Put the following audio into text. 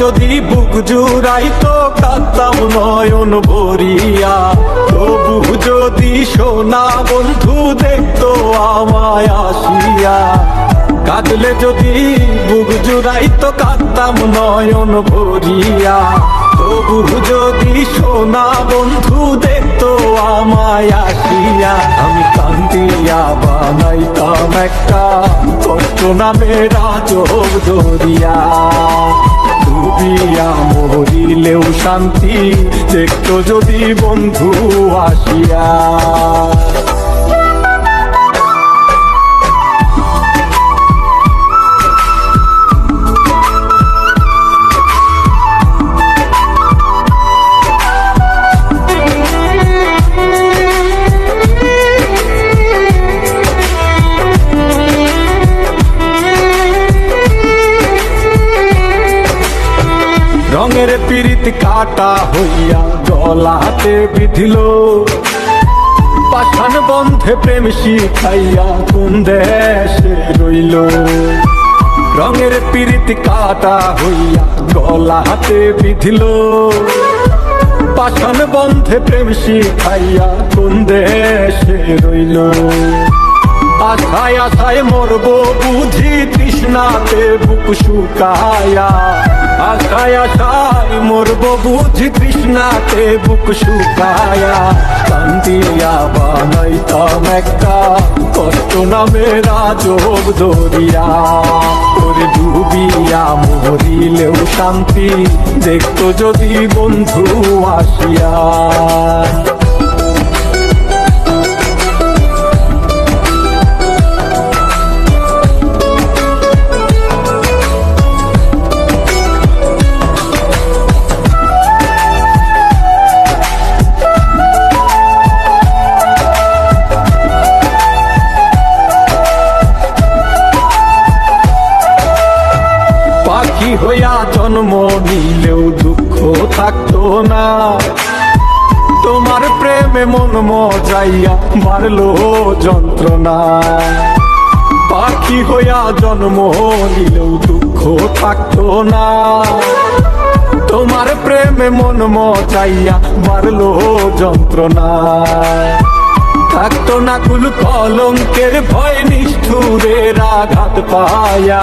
যদি বুক জুড়াই তো কাঁদতাম নয়ন ভরিয়া। তবু যদি সোনা বন্ধু দেখতো আমায় আসিয়া। কাঁদলে যদি বুক জুড়াই তো কাঁদতাম নয়ন ভরিয়া। তবু যদি সোনা বন্ধু দেখতো আমায় আসিয়া। আমি কান্দিয়া বানাইতাম একটা কষ্ট নামে রাজব দরিয়া ডুবিয়া মরিলেও শান্তি দেখতো যদি বন্ধু আসিয়া। রঙের পিরিত কাটা হইয়া গলাতে বিধিল। পাঠান বন্ধে প্রেম শিখাইয়া কোন দেশে রইল। রঙের পিরিত কাটা হইয়া গলাতে বিধিল। পাঠান বন্ধে প্রেম শিখাইয়া কোন দেশে রইল। আশায় আশায় মরব বুঝি তৃষ্ণাতে বুক শুকায়া। আশায় আশায় মরব বুঝি তৃষ্ণাতে বুক শুকায়া। কান্দিয়া বানাইতাম একটা, কষ্ট নামে রাজব দরিয়া ওরে ডুবিয়া মরিলেও শান্তি, দেখতো যদি বন্ধু আসিয়া। হইয়া জন্ম নিলেও দুঃখ থাকতো না। তোমার প্রেমে মন মজাইয়া মারলো যন্ত্রণা। পাখি হইয়া জন্ম নিলেও দুঃখ থাকতো না। তোমার প্রেমে মন মজাইয়া মারলো যন্ত্রণা। থাকতো না কুল কলঙ্কের ভয়, নিষ্ঠুরের আঘাত পায়া